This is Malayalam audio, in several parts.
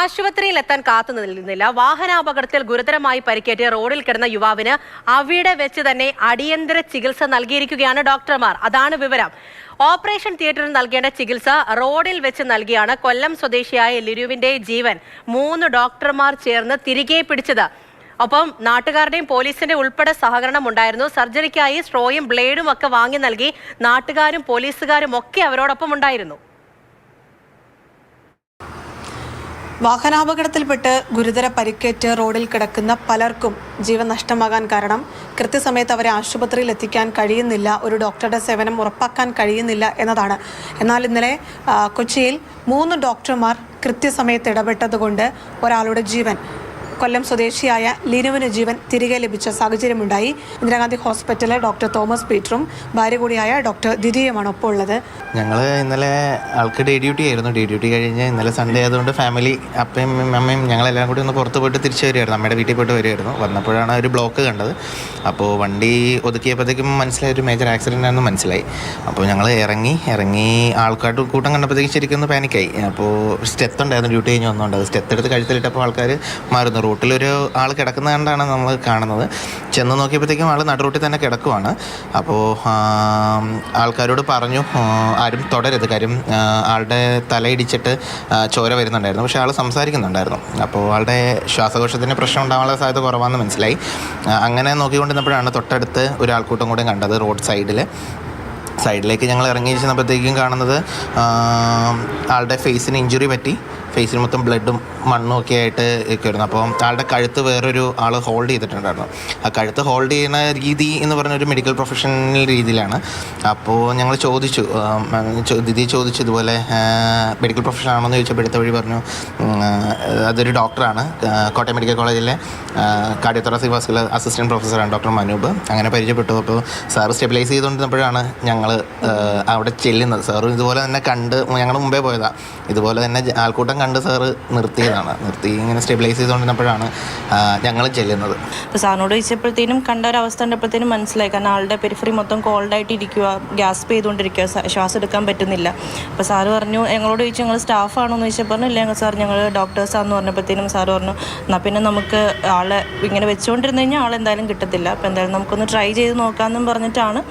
ആശുപത്രിയിൽ എത്താൻ കാത്തു നിന്നില്ല വാഹനാപകടത്തിൽ ഗുരുതരമായി പരിക്കേറ്റ് റോഡിൽ കിടന്ന യുവാവിന് അവിടെ വെച്ച് തന്നെ അടിയന്തര ചികിത്സ നൽകിയിരിക്കുകയാണ് ഡോക്ടർമാർ. അതാണ് വിവരം. ഓപ്പറേഷൻ തിയേറ്ററിൽ നൽകേണ്ട ചികിത്സ റോഡിൽ വെച്ച് നൽകിയാണ് കൊല്ലം സ്വദേശിയായ ലിരുവിന്റെ ജീവൻ. മൂന്ന് ഡോക്ടർമാർ ചേർന്ന് തിരികെ പിടിച്ചത്. ഒപ്പം നാട്ടുകാരുടെയും പോലീസിന്റെ ഉൾപ്പെടെ സഹകരണം ഉണ്ടായിരുന്നു. സർജറിക്കായി സ്ട്രോയും ബ്ലേഡും ഒക്കെ വാങ്ങി നൽകി നാട്ടുകാരും പോലീസുകാരും ഒക്കെ അവരോടൊപ്പം ഉണ്ടായിരുന്നു. വാഹനാപകടത്തിൽപ്പെട്ട് ഗുരുതര പരിക്കേറ്റ് റോഡിൽ കിടക്കുന്ന പലർക്കും ജീവൻ നഷ്ടമാകാൻ കാരണം കൃത്യസമയത്ത് അവരെ ആശുപത്രിയിൽ എത്തിക്കാൻ കഴിയുന്നില്ല ഒരു ഡോക്ടറുടെ സേവനം ഉറപ്പാക്കാൻ കഴിയുന്നില്ല എന്നതാണ്. എന്നാൽ ഇന്നലെ കൊച്ചിയിൽ മൂന്ന് ഡോക്ടർമാർ കൃത്യസമയത്ത് ഇടപെട്ടതുകൊണ്ട് ഒരാളുടെ ജീവൻ കൊല്ലം സ്വദേശിയായ ലിനുവിന് ജീവൻ തിരികെ ലഭിച്ച സാഹചര്യമുണ്ടായി. ഇന്ദിരാഗാന്ധി ഹോസ്പിറ്റലിലെ ഡോക്ടർ തോമസ് പീറ്ററും ഭാര്യ കൂടിയായ ഡോക്ടർ ദിദിയുമാണ് ഒപ്പം ഉള്ളത് ഞങ്ങൾ ഇന്നലെ ആൾക്ക് ഡേ ഡ്യൂട്ടി ആയിരുന്നു. ഡേ ഡ്യൂട്ടി കഴിഞ്ഞ് ഇന്നലെ സൺഡേ ആയതുകൊണ്ട് ഫാമിലി അപ്പയും അമ്മയും ഞങ്ങളെല്ലാം കൂടി ഒന്ന് പുറത്ത് പോയിട്ട് തിരിച്ചു വരികയായിരുന്നു അമ്മയുടെ വീട്ടിൽ പോയിട്ട് വരികയായിരുന്നു വന്നപ്പോഴാണ് ഒരു ബ്ലോക്ക് കണ്ടത്. അപ്പോൾ വണ്ടി ഒതുക്കിയപ്പോഴത്തേക്കും മനസ്സിലായ ഒരു മേജർ ആക്സിഡന്റ് ആണെന്ന് മനസ്സിലായി. അപ്പോൾ ഞങ്ങൾ ഇറങ്ങി ഇറങ്ങി ആൾക്കാട്ട് കൂട്ടം കണ്ടപ്പോഴത്തേക്കും ശരിക്കും ഒന്ന് പാനിക്കായി അപ്പോൾ സ്റ്റെത്ത് ഉണ്ടായിരുന്നു. ഡ്യൂട്ടി കഴിഞ്ഞ് വന്നുകൊണ്ട് അത് സ്റ്റെത്ത് എടുത്ത് കഴുത്തിലിട്ടപ്പോൾ ആൾക്കാർ മാറുന്നു. റൂട്ടിലൊരു ആൾ കിടക്കുന്ന കണ്ടാണ് നമ്മൾ കാണുന്നത്. ചെന്ന് നോക്കിയപ്പോഴത്തേക്കും ആൾ നടുറൂട്ടിൽ തന്നെ കിടക്കുവാണ്. അപ്പോൾ ആൾക്കാരോട് പറഞ്ഞു ആരും തുടരുത്. കാര്യം ആളുടെ തലയിടിച്ചിട്ട് ചോര വരുന്നുണ്ടായിരുന്നു. പക്ഷേ ആൾ സംസാരിക്കുന്നുണ്ടായിരുന്നു. അപ്പോൾ ആളുടെ ശ്വാസകോശത്തിന് പ്രശ്നം ഉണ്ടാകാനുള്ള സാധ്യത കുറവാണെന്ന് മനസ്സിലായി. അങ്ങനെ നോക്കിക്കൊണ്ടിരുന്നപ്പോഴാണ് തൊട്ടടുത്ത് ഒരു ആൾക്കൂട്ടം കൂടെ കണ്ടത് റോഡ് സൈഡിൽ സൈഡിലേക്ക് ഞങ്ങൾ ഇറങ്ങി ചെന്നപ്പോഴത്തേക്കും കാണുന്നത് ആളുടെ ഫേസിന് ഇഞ്ചുറി പറ്റി. ഫേസിന് മൊത്തം ബ്ലഡും മണ്ണും ഒക്കെ ആയിട്ട് നിൽക്കുമായിരുന്നു അപ്പോൾ ആളുടെ കഴുത്ത് വേറൊരു ആൾ ഹോൾഡ് ചെയ്തിട്ടുണ്ടായിരുന്നു. ആ കഴുത്ത് ഹോൾഡ് ചെയ്യുന്ന രീതി എന്ന് പറഞ്ഞൊരു മെഡിക്കൽ പ്രൊഫഷണൽ രീതിയിലാണ്. അപ്പോൾ ഞങ്ങൾ ചോദിച്ചു ദിദി ചോദിച്ചു ഇതുപോലെ മെഡിക്കൽ പ്രൊഫഷൻ എന്ന് ചോദിച്ചപ്പോൾ എടുത്ത വഴി പറഞ്ഞു അതൊരു ഡോക്ടറാണ് കോട്ടയം മെഡിക്കൽ കോളേജിലെ കാർഡിയോത്തോറസി വാസ്കുലർ അസിസ്റ്റന്റ് പ്രൊഫസറാണ് ഡോക്ടർ മനൂപ്. അങ്ങനെ പരിചയപ്പെട്ടു. അപ്പോൾ സാറ് സ്റ്റെബിലൈസ് ചെയ്തുകൊണ്ടിരുന്നപ്പോഴാണ് ഞങ്ങൾ അവിടെ ചെല്ലുന്നത്. സാറും ഇതുപോലെ തന്നെ കണ്ട് ഞങ്ങൾ മുമ്പേ പോയതാണ് ഇതുപോലെ തന്നെ ആൾക്കൂട്ടം കണ്ട് സാറ് നിർത്തിയതാണ്. നിർത്തി ഇങ്ങനെ സ്റ്റെബിലൈസ് ചെയ്തുകൊണ്ടിരുന്നപ്പോഴാണ് ഞങ്ങൾ ചെല്ലുന്നത്. അപ്പോൾ സാറിനോട് ചോദിച്ചപ്പോഴത്തേനും കണ്ട ഒരു അവസ്ഥ കണ്ടപ്പോഴത്തേനും മനസ്സിലായി. കാരണം ആളുടെ പെരിഫറി മൊത്തം കോൾഡ് ആയിട്ട് ഇരിക്കുക ഗ്യാസ്പ് ചെയ്തുകൊണ്ടിരിക്കുക ശ്വാസം എടുക്കാൻ പറ്റുന്നില്ല. അപ്പോൾ സാറ് പറഞ്ഞു ഞങ്ങളോട് ചോദിച്ചു ഞങ്ങൾ സ്റ്റാഫാണോ എന്ന് ചോദിച്ചപ്പോൾ പറഞ്ഞു ഇല്ല സാർ ഞങ്ങൾ ഡോക്ടേഴ്സാണെന്ന് പറഞ്ഞപ്പോഴത്തേനും സാറ് പറഞ്ഞു എന്നാൽ പിന്നെ നമുക്ക് ആളെ ഇങ്ങനെ വെച്ചുകൊണ്ടിരുന്നു കഴിഞ്ഞാൽ ആളെന്തായാലും കിട്ടത്തില്ല. അപ്പോൾ എന്തായാലും നമുക്കൊന്ന് ട്രൈ ചെയ്ത് നോക്കാമെന്നും പറഞ്ഞിട്ടാണ്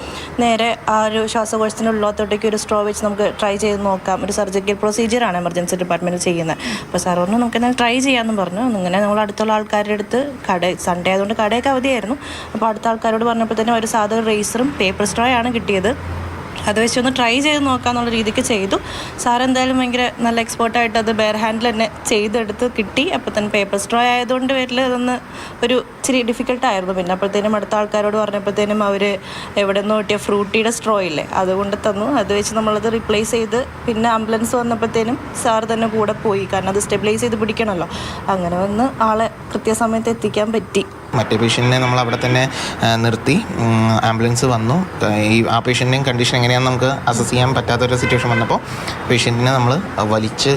നേരെ ആ ഒരു ശ്വാസകോശത്തിന്റെ ഉള്ളോത്തോട്ടേക്ക് ഒരു സ്ട്രോ വെച്ച് നമുക്ക് ട്രൈ ചെയ്ത് നോക്കാം. ഒരു സർജിക്കൽ പ്രൊസീജിയറാണ് എമർജൻസി ഡിപ്പാർട്ട്മെന്റ് ചെയ്യുന്നത്. അപ്പോൾ സാർ പറഞ്ഞു നമുക്ക് എന്നാൽ ട്രൈ ചെയ്യാമെന്ന് പറഞ്ഞു. ഇങ്ങനെ നമ്മൾ അടുത്തുള്ള ആൾക്കാരുടെ അടുത്ത് കട സൺഡേ ആയതുകൊണ്ട് കടയൊക്കെ അവധിയായിരുന്നു. അപ്പോൾ അടുത്ത ആൾക്കാരോട് പറഞ്ഞപ്പോൾ തന്നെ ഒരു സാധാ റേസറും പേപ്പർ സ്ട്രോയാണ് കിട്ടിയത്. അത് വെച്ചൊന്ന് ട്രൈ ചെയ്ത് നോക്കാന്നുള്ള രീതിക്ക് ചെയ്തു. സാർ എന്തായാലും ഭയങ്കര നല്ല എക്സ്പേർട്ടായിട്ട് അത് ബെയർ ഹാൻഡിൽ തന്നെ ചെയ്തെടുത്ത് കിട്ടി. അപ്പോൾ തന്നെ പേപ്പർ സ്ട്രോ ആയതുകൊണ്ട് പേരിൽ അതൊന്ന് ഒരു ഇച്ചിരി ഡിഫിക്കൽട്ടായിരുന്നു പിന്നെ അപ്പോഴത്തേനും അടുത്ത ആൾക്കാരോട് പറഞ്ഞപ്പോഴത്തേനും അവർ എവിടെ നിന്ന് കിട്ടിയ ഫ്രൂട്ടിയുടെ സ്ട്രോ ഇല്ലേ അതുകൊണ്ട് തന്നു. അത് വെച്ച് നമ്മളത് റീപ്ലേസ് ചെയ്ത് പിന്നെ ആംബുലൻസ് വന്നപ്പോഴത്തേനും സാർ തന്നെ കൂടെ പോയി. കാരണം അത് സ്റ്റെബിലൈസ് ചെയ്ത് പിടിക്കണമല്ലോ. അങ്ങനെ വന്ന് ആളെ കൃത്യസമയത്ത് എത്തിക്കാൻ പറ്റി. മറ്റേ പേഷ്യന്റിനെ നമ്മൾ അവിടെ തന്നെ നിർത്തി. ആംബുലൻസ് വന്നു. ഈ ആ പേഷ്യന്റിന്റെയും കണ്ടീഷൻ എങ്ങനെയാണെന്ന് നമുക്ക് അസസ് ചെയ്യാൻ പറ്റാത്തൊരു സിറ്റുവേഷൻ വന്നപ്പോൾ പേഷ്യന്റിനെ നമ്മൾ വലിച്ച്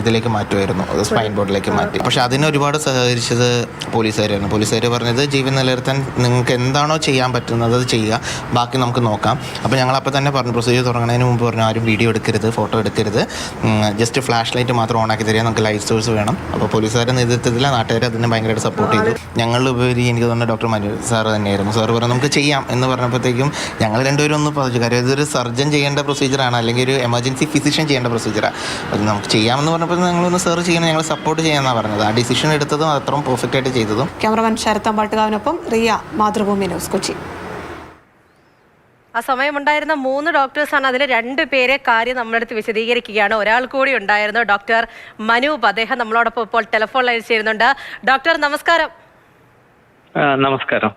ഇതിലേക്ക് മാറ്റുമായിരുന്നു സ്പൈൻ ബോർഡിലേക്ക് മാറ്റി. പക്ഷേ അതിനെ ഒരുപാട് സഹകരിച്ചത് പോലീസുകാരായിരുന്നു. പോലീസുകാർ പറഞ്ഞത് ജീവൻ നിലനിർത്താൻ നിങ്ങൾക്ക് എന്താണോ ചെയ്യാൻ പറ്റുന്നത് അത് ചെയ്യുക. ബാക്കി നമുക്ക് നോക്കാം. അപ്പോൾ ഞങ്ങൾ അപ്പോൾ തന്നെ പറഞ്ഞു പ്രൊസീജിയർ തുടങ്ങുന്നതിന് മുമ്പ് പറഞ്ഞു ആരും വീഡിയോ എടുക്കരുത് ഫോട്ടോ എടുക്കരുത്. ജസ്റ്റ് ഫ്ലാഷ് ലൈറ്റ് മാത്രം ഓണാക്കി തരിക നമുക്ക് ലൈറ്റ് സോഴ്സ് വേണം. അപ്പോൾ പോലീസുകാരുടെ നേതൃത്വത്തിൽ നാട്ടുകാർ അതിനെ ഭയങ്കരമായിട്ട് സപ്പോർട്ട് ചെയ്തു. ഞങ്ങളുപരി എനിക്ക് തോന്നുന്ന ഡോക്ടർ മനു സാറ് തന്നെയായിരുന്നു. സാറ് പറഞ്ഞു നമുക്ക് ചെയ്യാം എന്ന് പറഞ്ഞപ്പോഴത്തേക്കും ഞങ്ങൾ രണ്ടുപേരും ഒന്ന് പറഞ്ഞു. കാര്യം ഇതൊരു സർജൻ ചെയ്യേണ്ട പ്രൊസീജിയറാണ് അല്ലെങ്കിൽ ഒരു എമർജൻസി ഫിസിഷ്യൻ ചെയ്യേണ്ട പ്രൊസീജിയറാണ് അത് നമുക്ക് ചെയ്യാമെന്ന് പറഞ്ഞപ്പോൾ ഞങ്ങളൊന്ന് സാർ ചെയ്യണം ഞങ്ങൾ സപ്പോർട്ട് ചെയ്യാമെന്നാണ് പറഞ്ഞത്. ആ ഡിസിഷൻ എടുത്തതും അത്രയും പെർഫെക്റ്റ് ആയിട്ട് ചെയ്തതും. ക്യാമറമാൻ ശരത്തമ്പാട്ടുകാവിനൊപ്പം റിയ മാതൃഭൂമി ന്യൂസ് കൊച്ചി. ആ സമയമുണ്ടായിരുന്ന മൂന്ന് ഡോക്ടേഴ്സാണ് അതിൽ രണ്ട് പേരെ കാര്യം നമ്മുടെ അടുത്ത് വിശദീകരിക്കുകയാണ്. ഒരാൾ കൂടി ഉണ്ടായിരുന്നു ഡോക്ടർ മനൂപ്. അദ്ദേഹം നമ്മളോടൊപ്പം ഇപ്പോൾ ടെലിഫോൺ ലൈൻ ചെയ്യുന്നുണ്ട് ഡോക്ടർ നമസ്കാരം. നമസ്കാരം.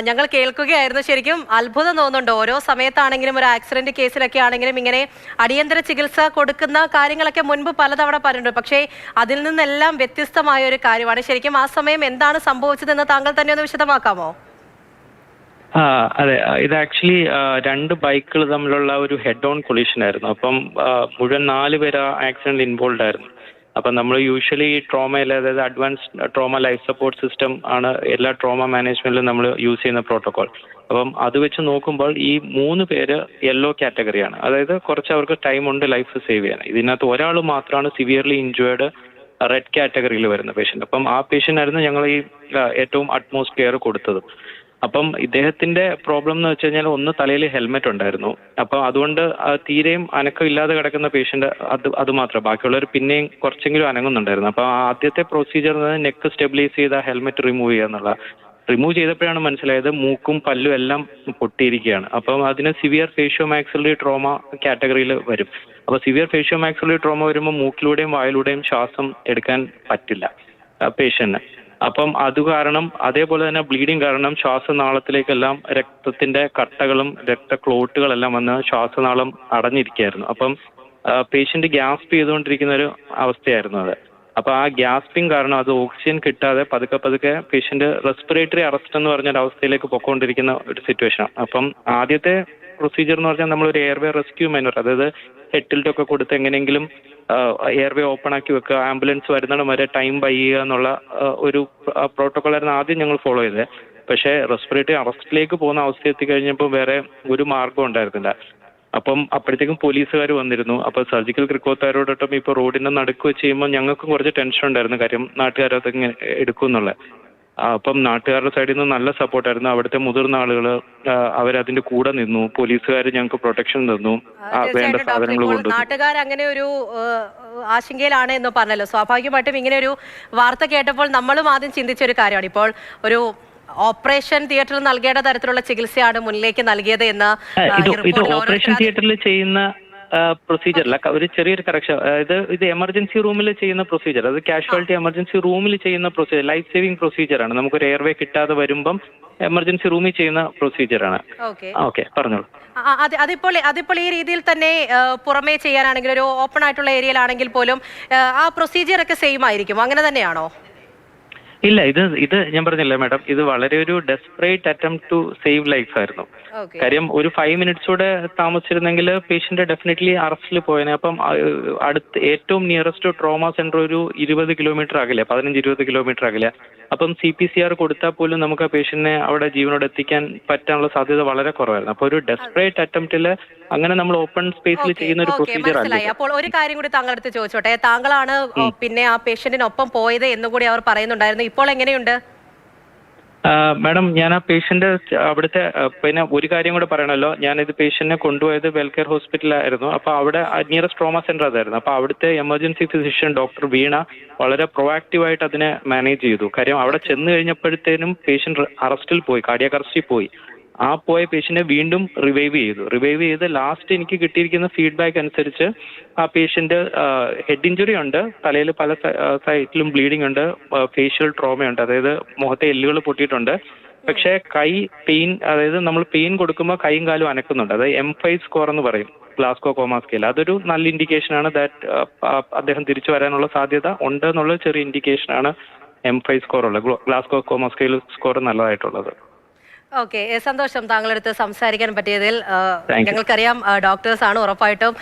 ഞങ്ങൾ കേൾക്കുകയായിരുന്നു ശരിക്കും. അത്ഭുതം തോന്നുന്നുണ്ട്. ഓരോ സമയത്താണെങ്കിലും ഒരു ആക്സിഡന്റ് കേസിലൊക്കെ ആണെങ്കിലും ഇങ്ങനെ അടിയന്തര ചികിത്സ കൊടുക്കുന്ന കാര്യങ്ങളൊക്കെ മുൻപ് പലതവണ പറഞ്ഞിട്ടുണ്ട്. പക്ഷേ അതിൽ നിന്നെല്ലാം വ്യത്യസ്തമായ ഒരു കാര്യമാണ്. ശരിക്കും ആ സമയം എന്താണ് സംഭവിച്ചതെന്ന് താങ്കൾ തന്നെ ഒന്ന് വിശദമാക്കാമോ? ആ അതെ. ഇത് ആക്ച്വലി രണ്ട് ബൈക്കുകൾ തമ്മിലുള്ള ഒരു ഹെഡ് ഓൺ കൊളീഷൻ ആയിരുന്നു. അപ്പം മുഴുവൻ നാല് പേര് ആക്സിഡന്റ് ആക്സിഡന്റിൽ ഇൻവോൾവ് ആയിരുന്നു. അപ്പം നമ്മൾ യൂഷ്വലി ഈ ട്രോമയിൽ അതായത് advance trauma life support system ആണ് എല്ലാ ട്രോമ മാനേജ്മെന്റിലും നമ്മൾ യൂസ് ചെയ്യുന്ന പ്രോട്ടോകോൾ അപ്പം അത് വെച്ച് നോക്കുമ്പോൾ ഈ മൂന്ന് പേര് യെല്ലോ കാറ്റഗറിയാണ് അതായത് കുറച്ച് അവർക്ക് ടൈം ഉണ്ട് ലൈഫ് സേവ് ചെയ്യാൻ. ഇതിനകത്ത് ഒരാൾ മാത്രമാണ് സിവിയർലി ഇഞ്ചുവേർഡ് റെഡ് കാറ്റഗറിയിൽ വരുന്ന പേഷ്യന്റ് അപ്പം ആ പേഷ്യന്റ് ആയിരുന്നു ഞങ്ങൾ ഈ ഏറ്റവും അറ്റ്മോസ്റ്റ് കെയർ കൊടുത്തത്. അപ്പം ഇദ്ദേഹത്തിന്റെ പ്രോബ്ലം എന്ന് വെച്ച് കഴിഞ്ഞാൽ ഒന്ന് തലയിൽ ഹെൽമെറ്റ് ഉണ്ടായിരുന്നു. അപ്പം അതുകൊണ്ട് തീരെയും അനക്കം ഇല്ലാതെ കിടക്കുന്ന പേഷ്യന്റ് അത് അത് മാത്രം. ബാക്കിയുള്ളവർ പിന്നെയും കുറച്ചെങ്കിലും അനങ്ങുന്നുണ്ടായിരുന്നു. അപ്പം ആദ്യത്തെ പ്രൊസീജിയർ നെക്ക് സ്റ്റെബിലൈസ് ചെയ്ത ഹെൽമെറ്റ് റിമൂവ് ചെയ്യുക എന്നുള്ള. റിമൂവ് ചെയ്തപ്പോഴാണ് മനസ്സിലായത് മൂക്കും പല്ലും എല്ലാം പൊട്ടിയിരിക്കുകയാണ്. അപ്പം അതിന് സിവിയർ ഫേഷ്യോ മാക്സിലറി ട്രോമ കാറ്റഗറിയിൽ വരും. അപ്പോൾ സിവിയർ ഫേഷ്യോ മാക്സിലറി ട്രോമ വരുമ്പോൾ മൂക്കിലൂടെയും വായിലൂടെയും ശ്വാസം എടുക്കാൻ പറ്റില്ല പേഷ്യന്റിന് അപ്പം അത് കാരണം അതേപോലെ തന്നെ ബ്ലീഡിങ് കാരണം ശ്വാസനാളത്തിലേക്കെല്ലാം രക്തത്തിന്റെ കട്ടകളും രക്ത രക്തക്ലോട്ടുകളെല്ലാം വന്ന് ശ്വാസനാളം അടഞ്ഞിരിക്കുകയായിരുന്നു. അപ്പം പേഷ്യന്റ് ഗ്യാസ്പ് ചെയ്തുകൊണ്ടിരിക്കുന്ന ഒരു അവസ്ഥയായിരുന്നു അത്. അപ്പൊ ആ ഗ്യാസ്പിംഗ് കാരണം അത് ഓക്സിജൻ കിട്ടാതെ പതുക്കെ പതുക്കെ പേഷ്യന്റ് റെസ്പിറേറ്ററി അറസ്റ്റ് എന്ന് പറഞ്ഞ ഒരു അവസ്ഥയിലേക്ക് പൊക്കോണ്ടിരിക്കുന്ന ഒരു സിറ്റുവേഷൻ അപ്പം ആദ്യത്തെ പ്രൊസീജിയർ എന്ന് പറഞ്ഞാൽ നമ്മൾ ഒരു എയർവേ റെസ്ക്യൂ മാനുവർ അതായത് ഹെറ്റിൽറ്റൊക്കെ കൊടുത്ത് എങ്ങനെയെങ്കിലും എയർവേ ഓപ്പൺ ആക്കി വെക്കുക ആംബുലൻസ് വരുന്നിടം വരെ ടൈം ബൈ ചെയ്യുക എന്നുള്ള ഒരു പ്രോട്ടോകോൾ ആയിരുന്നു ആദ്യം ഞങ്ങൾ ഫോളോ ചെയ്തത്. പക്ഷേ റെസ്പിറേറ്ററി അറസ്റ്റിലേക്ക് പോകുന്ന അവസ്ഥ എത്തിക്കഴിഞ്ഞപ്പോൾ വേറെ ഒരു മാർഗം ഉണ്ടായിരുന്നില്ല. അപ്പം അപ്പോഴത്തേക്കും പോലീസുകാർ വന്നിരുന്നു. അപ്പോൾ സർജിക്കൽ ക്രിക്കോത്താരോടൊപ്പം ഇപ്പോൾ റോഡിന്റെ നടുക്ക് വെച്ച് ചെയ്യുമ്പോൾ ഞങ്ങൾക്കും കുറച്ച് ടെൻഷൻ ഉണ്ടായിരുന്നു. കാര്യം നാട്ടുകാരത് ഇങ്ങനെ എടുക്കും എന്നുള്ള അപ്പം നാട്ടുകാരുടെ സൈഡിൽ നിന്ന് നല്ല സപ്പോർട്ടായിരുന്നു അവിടുത്തെ മുതിർന്ന ആളുകൾ അവരതിന്റെ കൂടെ നിന്നു. പോലീസുകാർ ഞങ്ങൾക്ക് പ്രൊട്ടക്ഷൻ തന്നു. വേണ്ട സാധനങ്ങൾ കൊണ്ടു നാട്ടുകാർ അങ്ങനെ ഒരു ആശങ്കയിലാണ് എന്ന് പറഞ്ഞല്ലോ. സ്വാഭാവികമായിട്ടും ഇങ്ങനെ ഒരു വാർത്ത കേട്ടപ്പോൾ നമ്മളും ആദ്യം ചിന്തിച്ച ഒരു കാര്യമാണ്. ഇപ്പോൾ ഒരു ഓപ്പറേഷൻ തിയേറ്ററിൽ നൽകേണ്ട തരത്തിലുള്ള ചികിത്സയാണ് മുന്നിലേക്ക് നൽകിയത് എന്ന് ഇത് ഓപ്പറേഷൻ തിയേറ്ററിൽ ചെയ്യുന്ന പ്രൊസീജിയർ അല്ല ഒരു ചെറിയൊരു കറക്ഷൻ അതായത് ഇത് എമർജൻസി റൂമിൽ ചെയ്യുന്ന പ്രൊസീജിയർ അത് കാഷ്വാലിറ്റി എമർജൻസി റൂമിൽ ചെയ്യുന്ന പ്രൊസീജിയർ ലൈഫ് സേവിംഗ് പ്രൊസീജിയർ ആണ്. നമുക്ക് ഒരു എയർവേ കിട്ടാതെ വരുമ്പം എമർജൻസി റൂമിൽ ചെയ്യുന്ന പ്രൊസീജിയർ ആണ്. ഓക്കെ പറഞ്ഞോളൂ. അതിപ്പോൾ അതിപ്പോൾ ഈ രീതിയിൽ തന്നെ പുറമേ ചെയ്യാനാണെങ്കിൽ ഒരു ഓപ്പൺ ആയിട്ടുള്ള ഏരിയയിലാണെങ്കിൽ പോലും ആ പ്രൊസീജിയർ ഒക്കെ സെയിം ആയിരിക്കും. അങ്ങനെ തന്നെയാണോ? ഇല്ല ഇത് ഇത് ഞാൻ പറഞ്ഞില്ല മാഡം ഇത് വളരെ ഒരു desperate attempt to save life ആയിരുന്നു. കാര്യം ഒരു ഫൈവ് മിനിറ്റ്സ് കൂടെ താമസിച്ചിരുന്നെങ്കിൽ പേഷ്യന്റ് ഡെഫിനറ്റ്ലി അറസ്റ്റിൽ പോയേനെ. അപ്പം അടുത്ത് ഏറ്റവും നിയറസ്റ്റ് ട്രോമ സെന്റർ ഒരു ഇരുപത് കിലോമീറ്റർ അകലെ പതിനഞ്ച് ഇരുപത് കിലോമീറ്റർ അകലെ. അപ്പം സി പി സി ആർ കൊടുത്താൽ പോലും നമുക്ക് ആ പേഷ്യന്റിനെ അവിടെ ജീവനോട് എത്തിക്കാൻ പറ്റാനുള്ള സാധ്യത വളരെ കുറവായിരുന്നു. അപ്പോൾ ഒരു ഡെസ്പറേറ്റ് അറ്റംപ്റ്റിൽ അങ്ങനെ നമ്മൾ ഓപ്പൺ സ്പേസിൽ ചെയ്യുന്ന ഒരു പ്രൊസീജിയർ അല്ല അപ്പോൾ ഒരു കാര്യം കൂടി താങ്കളടുത്ത് ചോദിച്ചോട്ടെ. താങ്കളാണ് പിന്നെ ആ പേഷ്യന്റിനൊപ്പം പോയത് എന്നുകൂടി അവർ പറയുന്നുണ്ടായിരുന്നു. ഇപ്പോൾ എങ്ങനെയുണ്ട്? മാഡം ഞാൻ ആ പേഷ്യന്റ് അവിടുത്തെ പിന്നെ ഒരു കാര്യം കൂടെ പറയണല്ലോ ഞാൻ ഞാനിത് പേഷ്യന്റിനെ കൊണ്ടുപോയത് വെൽകെയർ ഹോസ്പിറ്റലായിരുന്നു അപ്പോൾ അവിടെ നിയറസ്റ്റ് ട്രോമ സെന്റർ അതായിരുന്നു. അപ്പോൾ അവിടുത്തെ എമർജൻസി ഫിസിഷ്യൻ ഡോക്ടർ വീണ വളരെ പ്രൊവാക്റ്റീവ് ആയിട്ട് അതിനെ മാനേജ് ചെയ്തു. കാര്യം അവിടെ ചെന്ന് കഴിഞ്ഞപ്പോഴത്തേനും പേഷ്യന്റ് അറസ്റ്റിൽ പോയി കാർഡിയാക് അറസ്റ്റിൽ പോയി. ആ പോയ പേഷ്യന്റിനെ വീണ്ടും റിവൈവ് ചെയ്തു. റിവൈവ് ചെയ്ത് ലാസ്റ്റ് എനിക്ക് കിട്ടിയിരിക്കുന്ന ഫീഡ്ബാക്ക് അനുസരിച്ച് ആ പേഷ്യന്റ് ഹെഡ് ഇഞ്ചുറി ഉണ്ട്. തലയിൽ പല സൈറ്റിലും ബ്ലീഡിംഗ് ഉണ്ട്. ഫേഷ്യൽ ട്രോമയുണ്ട് അതായത് മുഖത്തെ എല്ലുകൾ പൊട്ടിയിട്ടുണ്ട്. പക്ഷേ കൈ പെയിൻ അതായത് നമ്മൾ പെയിൻ കൊടുക്കുമ്പോൾ കൈയും കാലും അനക്കുന്നുണ്ട്. അതായത് എം ഫൈവ് സ്കോർ എന്ന് പറയും. ഗ്ലാസ്കോ കോമ സ്കെയിൽ അതൊരു നല്ല ഇൻഡിക്കേഷൻ ആണ് ദാറ്റ് അദ്ദേഹം തിരിച്ചു വരാനുള്ള സാധ്യത ഉണ്ട് എന്നുള്ള ചെറിയ ഇൻഡിക്കേഷൻ ആണ് എം ഫൈവ് സ്കോർ ഉള്ളത്. ഗ്ലാസ്കോ കോമ സ്കെയിൽ സ്കോർ നല്ലതായിട്ടുള്ളത്. ഓക്കെ സന്തോഷം താങ്കളുടെ അടുത്ത് സംസാരിക്കാൻ പറ്റിയതിൽ. ഞങ്ങൾക്കറിയാം ഡോക്ടേഴ്സ് ആണ് ഉറപ്പായിട്ടും.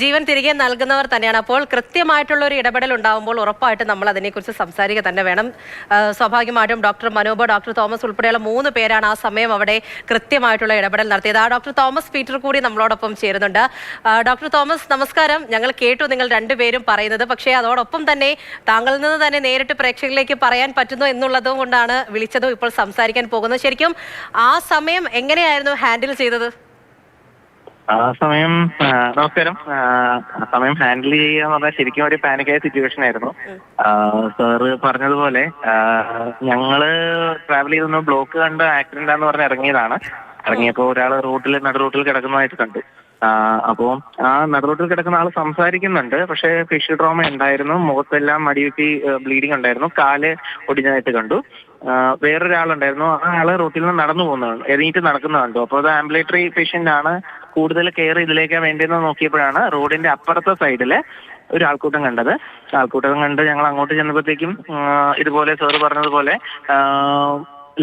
ജീവൻ തിരികെ നൽകുന്നവർ തന്നെയാണ്. അപ്പോൾ കൃത്യമായിട്ടുള്ള ഒരു ഇടപെടൽ ഉണ്ടാകുമ്പോൾ ഉറപ്പായിട്ടും നമ്മൾ അതിനെക്കുറിച്ച് സംസാരിക്കുക തന്നെ വേണം. സ്വാഭാവികമായിട്ടും ഡോക്ടർ മനോബ ഡോക്ടർ തോമസ് ഉൾപ്പെടെയുള്ള മൂന്ന് പേരാണ് ആ സമയം അവിടെ കൃത്യമായിട്ടുള്ള ഇടപെടൽ നടത്തിയത്. ആ ഡോക്ടർ തോമസ് പീറ്റർ കൂടി നമ്മളോടൊപ്പം ചേരുന്നുണ്ട്. ഡോക്ടർ തോമസ് നമസ്കാരം. ഞങ്ങൾ കേട്ടു നിങ്ങൾ രണ്ടുപേരും പറയുന്നത്. പക്ഷേ അതോടൊപ്പം തന്നെ താങ്കളിൽ നിന്ന് തന്നെ നേരിട്ട് പ്രേക്ഷകരിലേക്ക് പറയാൻ പറ്റുന്നു എന്നുള്ളതും കൊണ്ടാണ് വിളിച്ചതും ഇപ്പോൾ സംസാരിക്കാൻ പോകുന്നത്. ശരിക്കും ആ സമയം എങ്ങനെയായിരുന്നു ഹാൻഡിൽ ചെയ്തത്? ആ സമയം നമസ്കാരം. ആ, സമയം ഹാൻഡിൽ ചെയ്യുക എന്ന് പറഞ്ഞാൽ ശരിക്കും ഒരു പാനിക്കായ സിറ്റുവേഷൻ ആയിരുന്നു. സാറ് പറഞ്ഞതുപോലെ ഞങ്ങൾ ട്രാവൽ ചെയ്തൊന്ന് ബ്ലോക്ക് കണ്ട് ആക്സിഡന്റ് ആന്ന് പറഞ്ഞ് ഇറങ്ങിയതാണ്. ഇറങ്ങിയപ്പോ ഒരാൾ റൂട്ടിൽ നടു റോട്ടിൽ കിടക്കുന്നതായിട്ട് കണ്ടു. അപ്പോൾ ആ നടുറോട്ടിൽ കിടക്കുന്ന ആൾ സംസാരിക്കുന്നുണ്ട്. പക്ഷേ ഫിഷ് ട്രോമ ഉണ്ടായിരുന്നു. മുഖത്തെല്ലാം മടിയുറ്റി ബ്ലീഡിംഗ് ഉണ്ടായിരുന്നു. കാൽ ഒടിഞ്ഞതായിട്ട് കണ്ടു. വേറൊരാളുണ്ടായിരുന്നു. ആ ആൾ റോട്ടിൽ നിന്ന് നടന്നു പോകുന്നതാണ്. എഴുന്നേറ്റ് നടക്കുന്ന കണ്ടു. അപ്പോൾ അത് ആംബുലേറ്ററി പേഷ്യന്റ് ആണ് കൂടുതൽ കെയർ ഇതിലേക്കാണ് വേണ്ടതെന്ന് നോക്കിയപ്പോഴാണ് റോഡിന്റെ അപ്പുറത്തെ സൈഡിൽ ഒരു ആൾക്കൂട്ടം കണ്ടത്. ആൾക്കൂട്ടം കണ്ട് ഞങ്ങൾ അങ്ങോട്ട് ചെന്നപ്പോഴത്തേക്കും ഇതുപോലെ സാറ് പറഞ്ഞതുപോലെ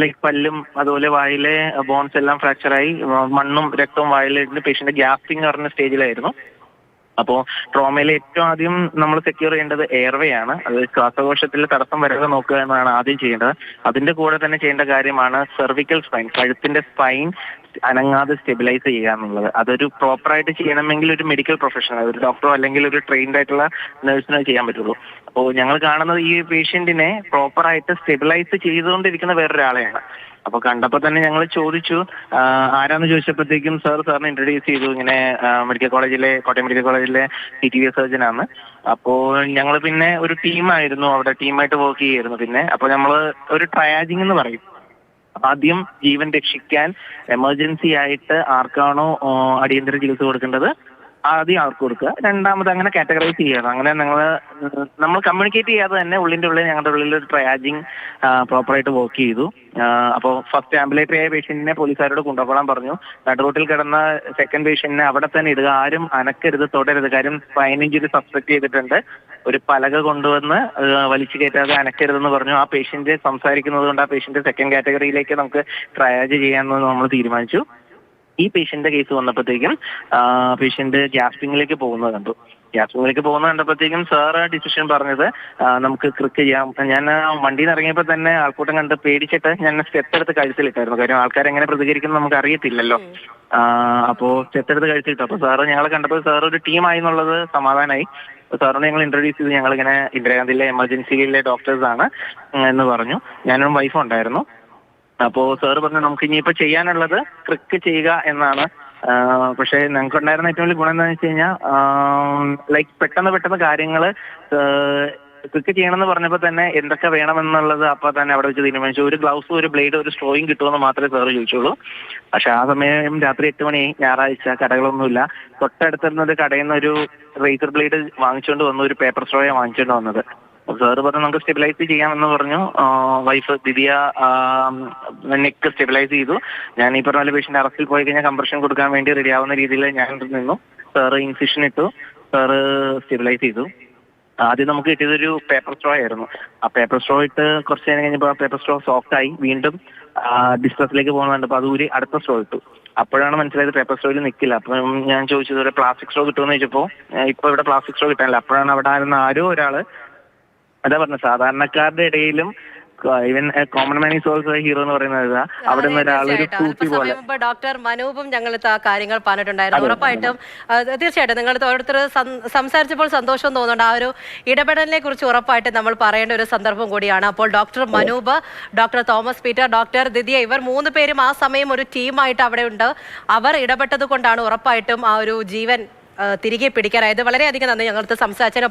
ലൈക്ക് പല്ലും അതുപോലെ വായിലെ ബോൺസ് എല്ലാം ഫ്രാക്ചറായി മണ്ണും രക്തവും വായിലിരുന്ന് പേഷ്യന്റ് ഗ്യാസ്പിംഗ് പറഞ്ഞ സ്റ്റേജിലായിരുന്നു അപ്പോ ട്രോമയിൽ ഏറ്റവും ആദ്യം നമ്മൾ സെക്യൂർ ചെയ്യേണ്ടത് എയർവേ ആണ്. അത് ശ്വാസകോശത്തിൽ തടസ്സം വരാതെ നോക്കുക എന്നാണ് ആദ്യം ചെയ്യേണ്ടത്. അതിന്റെ കൂടെ തന്നെ ചെയ്യേണ്ട കാര്യമാണ് സെർവിക്കൽ സ്പൈൻ കഴുത്തിന്റെ സ്പൈൻ അനങ്ങാതെ സ്റ്റെബിലൈസ് ചെയ്യുക എന്നുള്ളത്. അതൊരു പ്രോപ്പറായിട്ട് ചെയ്യണമെങ്കിൽ ഒരു മെഡിക്കൽ പ്രൊഫഷണൽ ഒരു ഡോക്ടറോ അല്ലെങ്കിൽ ഒരു ട്രെയിൻഡ് ആയിട്ടുള്ള നഴ്സിനോ ചെയ്യാൻ പറ്റുള്ളൂ. അപ്പോൾ ഞങ്ങൾ കാണുന്നത് ഈ പേഷ്യന്റിനെ പ്രോപ്പറായിട്ട് സ്റ്റെബിലൈസ് ചെയ്തുകൊണ്ടിരിക്കുന്ന വേറൊരാളെയാണ്. അപ്പൊ കണ്ടപ്പോ തന്നെ ഞങ്ങൾ ചോദിച്ചു ആരാന്ന് ചോദിച്ചപ്പോഴത്തേക്കും സാർ സാറിനെ ഇൻട്രൊഡ്യൂസ് ചെയ്തു. ഇങ്ങനെ മെഡിക്കൽ കോളേജിലെ കോട്ടയം മെഡിക്കൽ കോളേജിലെ സി ടി വി സർജൻ ആണ്. അപ്പോ ഞങ്ങൾ പിന്നെ ഒരു ടീമായിരുന്നു. അവിടെ ടീമായിട്ട് വർക്ക് ചെയ്യായിരുന്നു പിന്നെ. അപ്പൊ നമ്മൾ ഒരു ട്രയാജിങ് എന്ന് പറയും. ആദ്യം ജീവൻ രക്ഷിക്കാൻ എമർജൻസി ആയിട്ട് ആർക്കാണോ അടിയന്തര ചികിത്സ കൊടുക്കേണ്ടത്? ആദ്യം ആർക്ക് കൊടുക്കുക. രണ്ടാമത് അങ്ങനെ കാറ്റഗറൈസ് ചെയ്യണം. അങ്ങനെ ഞങ്ങൾ നമ്മൾ കമ്മ്യൂണിക്കേറ്റ് ചെയ്യാതെ തന്നെ ഉള്ളിന്റെ ഉള്ളിൽ ഞങ്ങളുടെ ഉള്ളിൽ ഒരു ട്രയാജിങ് പ്രോപ്പറായിട്ട് വർക്ക് ചെയ്തു. അപ്പോൾ ഫസ്റ്റ് ആംബുലേറ്ററി ആയ പേഷ്യന്റിനെ പോലീസുകാരോട് കൊണ്ടുപോകാൻ പറഞ്ഞു. നടുറോട്ടിൽ കിടന്ന സെക്കൻഡ് പേഷ്യന്റിനെ അവിടെ തന്നെ ഇടുക. ആരും അനക്കരുത് തൊടരുത്. കാര്യം സ്പൈൻ ഇഞ്ചുറി സസ്പെക്ട് ചെയ്തിട്ടുണ്ട്. ഒരു പലക കൊണ്ടുവന്ന് വലിച്ചു കയറ്റാതെ അനക്കരുതെന്ന് പറഞ്ഞു. ആ പേഷ്യന്റ് സംസാരിക്കുന്നത് കൊണ്ട് ആ പേഷ്യന്റ് സെക്കൻഡ് കാറ്റഗറിയിലേക്ക് നമുക്ക് ട്രയാജ് ചെയ്യാമെന്ന് നമ്മൾ തീരുമാനിച്ചു. ഈ പേഷ്യന്റിന്റെ കേസ് വന്നപ്പോഴത്തേക്കും പേഷ്യന്റ് ഗ്യാസ്പിങ്ങിലേക്ക് പോകുന്നത് കണ്ടു. ഗ്യാസ്പിങ്ങിലേക്ക് പോകുന്നത് കണ്ടപ്പോഴത്തേക്കും സാർ ഡിസിഷൻ പറഞ്ഞത് നമുക്ക് ക്രിക്ക് ചെയ്യാം. ഞാൻ വണ്ടിയിൽ നിന്ന് ഇറങ്ങിയപ്പോൾ തന്നെ ആൾക്കൂട്ടം കണ്ട് പേടിച്ചിട്ട് ഞാൻ സ്റ്റെപ്പ് എടുത്ത് കഴുത്തിലിട്ടായിരുന്നു. കാര്യം ആൾക്കാർ എങ്ങനെ പ്രതികരിക്കുന്നത് നമുക്ക് അറിയത്തില്ലല്ലോ അപ്പോ സ്റ്റെപ്പ് എടുത്ത് കഴുത്തിലിട്ടു. അപ്പൊ സാറ് ഞങ്ങളെ കണ്ടപ്പോൾ സാർ ഒരു ടീമായി എന്നുള്ളത് സമാധാനമായി സാറിനെ ഞങ്ങൾ ഇൻട്രൊഡ്യൂസ് ചെയ്ത്. ഞങ്ങൾ ഇങ്ങനെ ഇന്ദിരാഗാന്ധിയിലെ എമർജൻസിയിലെ ഡോക്ടേഴ്സ് ആണ് എന്ന് പറഞ്ഞു. ഞാനും വൈഫും ഉണ്ടായിരുന്നു. അപ്പോ സാർ പറഞ്ഞു നമുക്ക് ഇനിയിപ്പോ ചെയ്യാനുള്ളത് ക്രിക്ക് ചെയ്യുക എന്നാണ്. പക്ഷേ ഞങ്ങൾക്ക് ഉണ്ടായിരുന്ന ഏറ്റവും വലിയ ഗുണം എന്താണെന്ന് വെച്ച് കഴിഞ്ഞാൽ ലൈക്ക് പെട്ടെന്ന് പെട്ടെന്ന് കാര്യങ്ങൾ ക്രിക്ക് ചെയ്യണമെന്ന് പറഞ്ഞപ്പോൾ തന്നെ എന്തൊക്കെ വേണമെന്നുള്ളത് അപ്പൊ തന്നെ അവിടെ വെച്ച് തീരുമാനിച്ചു. ഒരു ഗ്ലൗസ് ഒരു ബ്ലേഡ് ഒരു സ്ട്രോയും കിട്ടുമെന്ന് മാത്രമേ സാറ് ചോദിച്ചുള്ളൂ. പക്ഷെ ആ സമയം രാത്രി എട്ട് മണി ഞായറാഴ്ച കടകളൊന്നുമില്ല. തൊട്ടടുത്തിരുന്നത് കടയിൽ നിന്ന് ഒരു റേസർ ബ്ലേഡ് വാങ്ങിച്ചുകൊണ്ട് വന്നു ഒരു പേപ്പർ സ്ട്രോയാണ് വാങ്ങിച്ചുകൊണ്ട് വന്നത്. സാറ് പറഞ്ഞു നമുക്ക് സ്റ്റെബിലൈസ് ചെയ്യാമെന്ന് പറഞ്ഞു. വൈഫ് ദിവ്യ നെക്ക് സ്റ്റെബിലൈസ് ചെയ്തു. ഞാൻ ഈ പറഞ്ഞ പേഷ്യന്റ് അറസ്റ്റിൽ പോയി കഴിഞ്ഞാൽ കംപ്രഷൻ കൊടുക്കാൻ വേണ്ടി റെഡി ആവുന്ന രീതിയിൽ ഞാൻ നിന്നു. സാറ് ഇൻസിഷൻ ഇട്ടു. സാറ് സ്റ്റെബിലൈസ് ചെയ്തു. ആദ്യം നമുക്ക് കിട്ടിയതൊരു പേപ്പർ സ്ട്രോ ആയിരുന്നു. ആ പേപ്പർ സ്ട്രോ ഇട്ട് കുറച്ച് നേരം കഴിഞ്ഞപ്പോൾ പേപ്പർ സ്ട്രോ സോഫ്റ്റ് ആയി. വീണ്ടും ഡിസ്ട്രസിലേക്ക് പോകുന്നുണ്ട് അപ്പൊ അത് ഊരി അടുത്ത സ്ട്രോ ഇട്ടു. അപ്പോഴാണ് മനസ്സിലായത് പേപ്പർ സ്ട്രോയിൽ നിൽക്കില്ല അപ്പം ഞാൻ ചോദിച്ചത് ഒരു പ്ലാസ്റ്റിക് സ്ട്രോ കിട്ടുമെന്ന് ചോദിച്ചപ്പോൾ ഇപ്പൊ ഇവിടെ പ്ലാസ്റ്റിക് സ്ട്രോ കിട്ടാനില്ല. അപ്പോഴാണ് അവിടെ ആയിരുന്ന ആരോ ഒരാൾ അതാ പറഞ്ഞ സാധാരണക്കാരുടെ ഇടയിലും common man is also hero എന്ന് പറയുന്നത്. അവിടെ നിന്ന് പോലെ. ഡോക്ടർ മനൂപും ഞങ്ങൾ ആ കാര്യങ്ങൾ പറഞ്ഞിട്ടുണ്ടായിരുന്നു. ഉറപ്പായിട്ടും തീർച്ചയായിട്ടും നിങ്ങൾ ഓരോരുത്തർ സംസാരിച്ചപ്പോൾ സന്തോഷം തോന്നുന്നുണ്ട്. ആ ഒരു ഇടപെടലിനെ കുറിച്ച് ഉറപ്പായിട്ട് നമ്മൾ പറയേണ്ട ഒരു സന്ദർഭം കൂടിയാണ്. അപ്പോൾ doctor Manoop doctor Thomas Peter doctor Didiya ഇവർ മൂന്ന് പേരും ആ സമയം ഒരു ടീമായിട്ട് അവിടെ ഉണ്ട്. അവർ ഇടപെട്ടത് കൊണ്ടാണ് ഉറപ്പായിട്ടും ആ ഒരു ജീവൻ തിരികെ പിടിക്കാനായത് വളരെയധികം നന്ദി ഞങ്ങൾക്ക് സംസാരിച്ചതിന്